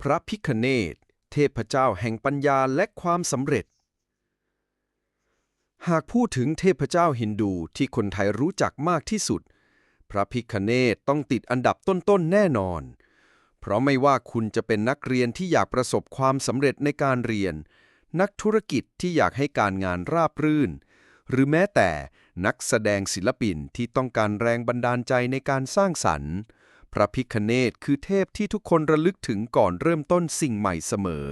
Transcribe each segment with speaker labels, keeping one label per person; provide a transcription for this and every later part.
Speaker 1: พระพิคเนตเทพเจ้าแห่งปัญญาและความสำเร็จ หากพูดถึงเทพเจ้าฮินดูที่คนไทยรู้จักมากที่สุด พระพิคเนตต้องติดอันดับต้นๆแน่นอน เพราะไม่ว่าคุณจะเป็นนักเรียนที่อยากประสบความสำเร็จในการเรียน นักธุรกิจที่อยากให้การงานราบรื่น หรือแม้แต่นักแสดงศิลปินที่ต้องการแรงบันดาลใจในการสร้างสรรค์ พระพิคเนตคือเทพที่ทุกคนระลึกถึงก่อนเริ่มต้นสิ่งใหม่เสมอ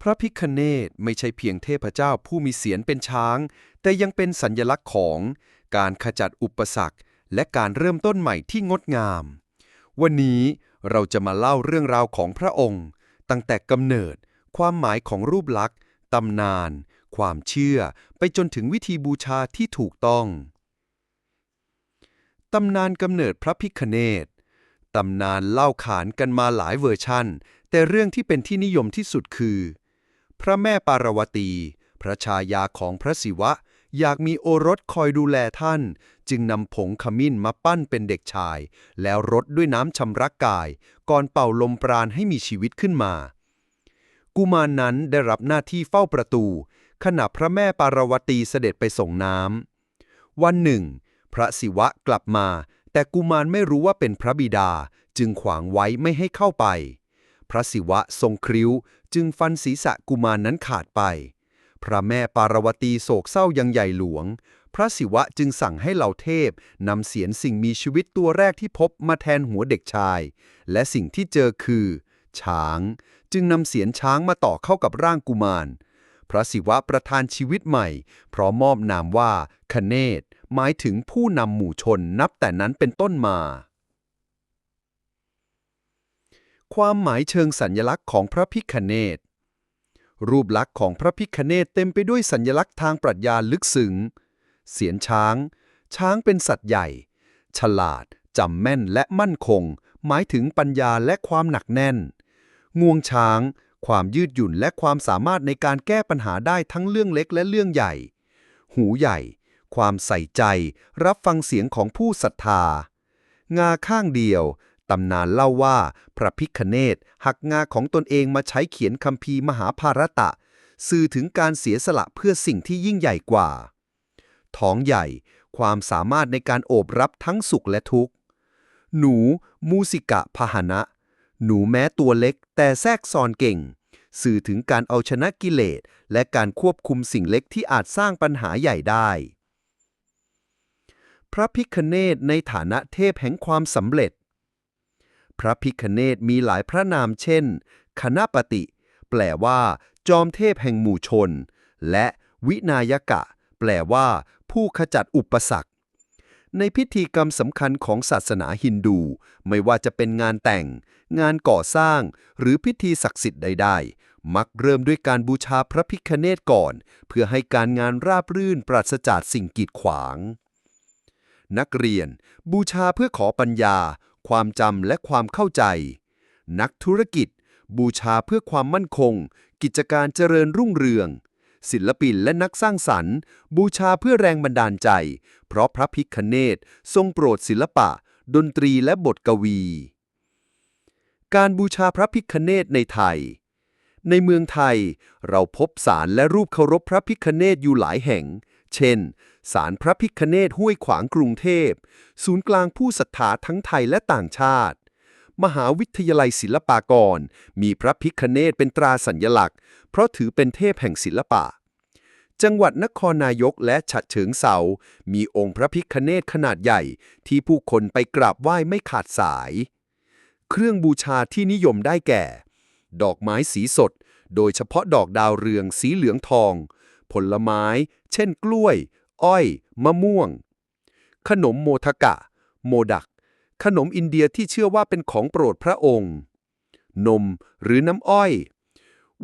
Speaker 1: พระพิคเนตไม่ใช่เพียงเทพเจ้าผู้มีเสียรเป็นช้าง แต่ยังเป็นสัญญลักษณ์ของการขจัดอุปสรรค และการเริ่มต้นใหม่ที่งดงาม วันนี้เราจะมาเล่าเรื่องราวของพระองค์ ตั้งแต่กำเนิด ความหมายของรูปลักษณ์ตำนาน ความเชื่อ ไปจนถึงวิธีบูชาที่ถูกต้อง ตำนานกำเนิดพระพิคเนตตำนานเล่าขานกันมาหลายเวอร์ชั่น แต่เรื่องที่เป็นที่นิยมที่สุดคือ พระแม่ปารวตี พระชายาของพระศิวะ อยากมีโอรสคอยดูแลท่าน จึงนำผงขมิ้นมาปั้นเป็นเด็กชาย แล้วรดด้วยน้ำชำระกาย ก่อนเป่าลมปราณให้มีชีวิตขึ้นมา กุมารนนั้นได้รับหน้าที่เฝ้าประตู ขณะพระแม่ปารวตีเสด็จไปส่งน้ำวันหนึ่ง พระศิวะกลับมา แต่กุมารไม่รู้ว่าเป็นพระบิดา จึงขวางไว้ไม่ให้เข้าไป พระศิวะทรงคริ้ว จึงฟันศีรษะกุมารนั้นขาดไป พระแม่ปารวตีโศกเศร้ายังใหญ่หลวง พระศิวะจึงสั่งให้เหล่าเทพนำเสียนสิ่งมีชีวิตตัวแรกที่พบมาแทนหัวเด็กชาย และสิ่งที่เจอคือ ช้าง จึงนำเสียนช้างมาต่อเข้ากับร่างกุมารพระศิวะประทานชีวิตใหม่ พราะมอบนามว่าคเนต หมายถึงผู้นำหมู่ชนนับแต่นั้นเป็นต้นมา ความหมายเชิงสัญญลักษณ์ของพระพิคเนตรูปลักษณ์ของพระพิคเนตเต็มไปด้วยสัญญลักษณ์ทางปรัชญาลึกซึ้ง เสียนช้าง ช้างเป็นสัตว์ใหญ่ ฉลาด จำแม่นและมั่นคง หมายถึงปัญญาและความหนักแน่น งวงช้าง ความยืดหยุ่นและความสามารถในการแก้ปัญหาได้ทั้งเรื่องเล็กและเรื่องใหญ่ หูใหญ่ ความใส่ใจ รับฟังเสียงของผู้ศรัทธา งาข้างเดียว ตำนานเล่าว่า พระพิคเนตหักงาของตนเองมาใช้เขียนคัมภีมหาภารตะ สื่อถึงการเสียสละเพื่อสิ่งที่ยิ่งใหญ่กว่า ท้องใหญ่ ความสามารถในการโอบรับทั้งสุขและทุกข์ หนู มูสิกะพหนะ หนูแม้ตัวเล็ก แต่แทรกซ้อนเก่งสื่อถึงการเอาชนะกิเลส และการควบคุมสิ่งเล็กที่อาจสร้างปัญหาใหญ่ได้ พระพิคเนตในฐานะเทพแห่งความสำเร็จ พระพิคเนตมีหลายพระนามเช่น คณปติ แปลว่า จอมเทพแห่งหมู่ชน และวินายกะ แปลว่า ผู้ขจัดอุปสรรค ในพิธีกรรมสำคัญของศาสนาฮินดู ไม่ว่าจะเป็นงานแต่ง งานก่อสร้าง หรือพิธีศักดิ์สิทธิ์ใด ๆมักเริ่มด้วยการบูชาพระพิคเนตก่อน เพื่อให้การงานราบรื่นปราศจากสิ่งกีดขวาง นักเรียน บูชาเพื่อขอปัญญา ความจำและความเข้าใจ นักธุรกิจ บูชาเพื่อความมั่นคง กิจการเจริญรุ่งเรือง ศิลปินและนักสร้างสรรค์ บูชาเพื่อแรงบันดาลใจ เพราะพระพิคเนตทรงโปรดศิลปะ ดนตรีและบทกวี การบูชาพระพิคเนตในไทยในเมืองไทยเราพบศาลและรูปเคารพพระพิคเนตอยู่หลายแห่ง เช่น ศาลพระพิคเนตห้วยขวางกรุงเทพ ศูนย์กลางผู้ศรัทธาทั้งไทยและต่างชาติ มหาวิทยาลัยศิลปากร มีพระพิคเนตเป็นตราสัญลักษณ์ เพราะถือเป็นเทพแห่งศิลปะ จังหวัดนครนายกและฉะเชิงเซา มีองค์พระพิคเนตขนาดใหญ่ที่ผู้คนไปกราบไหว้ไม่ขาดสาย เครื่องบูชาที่นิยมได้แก่ ดอกไม้สีสด โดยเฉพาะดอกดาวเรืองสีเหลืองทอง ผลไม้ เช่น กล้วย อ้อย มะม่วง ขนมโมทกะ โมดัก ขนมอินเดียที่เชื่อว่าเป็นของโปรดพระองค์ นมหรือน้ำอ้อย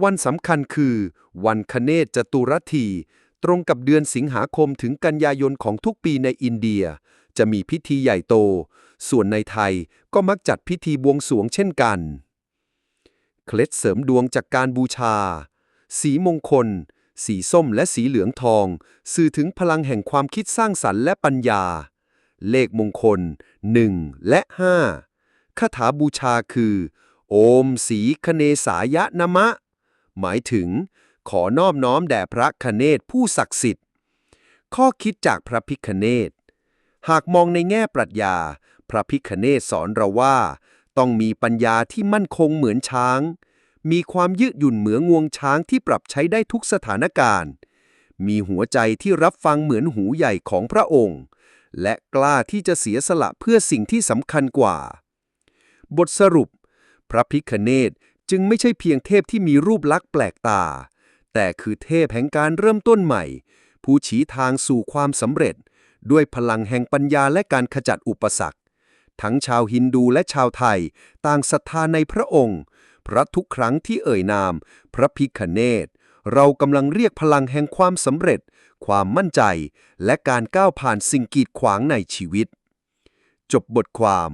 Speaker 1: วันสำคัญคือ วันคเนศจตุรธีตรงกับเดือนสิงหาคมถึงกันยายนของทุกปีในอินเดีย จะมีพิธีใหญ่โต ส่วนในไทยก็มักจัดพิธีบวงสรวงเช่นกัน เคล็ดเสริมดวงจากการบูชา สีมงคล สีส้มและสีเหลืองทอง สื่อถึงพลังแห่งความคิดสร้างสรรค์และปัญญา เลขมงคล 1 และ 5 คาถาบูชาคือ โอมสีคเนสายะนมะ หมายถึง ขอนอบน้อมแด่พระคเนศผู้ศักดิ์สิทธิ์ ข้อคิดจากพระพิคเนศหากมองในแง่ปรัชญา พระพิคเนศสอนเราว่า ต้องมีปัญญาที่มั่นคงเหมือนช้าง มีความยืดหยุ่นเหมืองวงช้างที่ปรับใช้ได้ทุกสถานการณ์ มีหัวใจที่รับฟังเหมือนหูใหญ่ของพระองค์ และกล้าที่จะเสียสละเพื่อสิ่งที่สำคัญกว่า บทสรุป พระพิคเนศจึงไม่ใช่เพียงเทพที่มีรูปลักษณ์แปลกตา แต่คือเทพแห่งการเริ่มต้นใหม่ ผู้ชี้ทางสู่ความสำเร็จ ด้วยพลังแห่งปัญญาและการขจัดอุปสรรค ทั้งชาวฮินดูและชาวไทย ต่างศรัทธาในพระองค์ เพราะทุกครั้งที่เอ่ยนาม พระพิคเนตเรากำลังเรียกพลังแห่งความสำเร็จ ความมั่นใจ และการก้าวผ่านสิ่งกีดขวางในชีวิต จบบทความ